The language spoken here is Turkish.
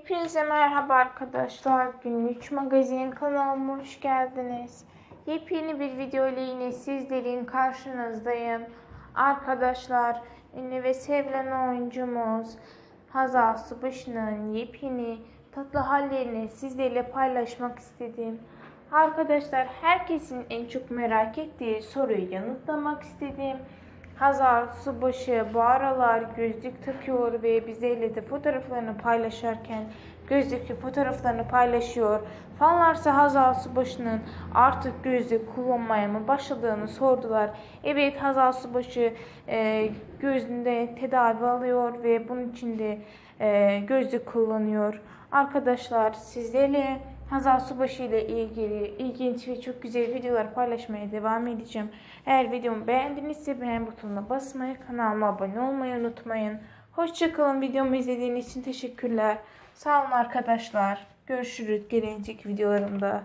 Hepinize merhaba arkadaşlar. Günlük magazin kanalıma hoş geldiniz. Yepyeni bir video ile yine sizlerin karşınızdayım. Arkadaşlar ünlü ve sevilen oyuncumuz Hazal Subaşı'nın yepyeni tatlı hallerini sizlerle paylaşmak istedim. Arkadaşlar herkesin en çok merak ettiği soruyu yanıtlamak istedim. Hazar Subaşı bu aralar gözlük takıyor ve bizlerle de fotoğraflarını paylaşırken gözlüklü fotoğraflarını paylaşıyor. Fanlarsa Hazal Subaşı'nın artık gözlük kullanmaya mı başladığını sordular. Evet Hazal Subaşı e, gözünde tedavi alıyor ve bunun için de e, gözlük kullanıyor. Arkadaşlar sizlerle Hazal Subaşı ile ilgili ilginç ve çok güzel videolar paylaşmaya devam edeceğim. Eğer videomu beğendinizse beğen butonuna basmayı, kanalıma abone olmayı unutmayın. Hoşçakalın. Videomu izlediğiniz için teşekkürler. Sağ olun arkadaşlar. Görüşürüz gelecek videolarımda.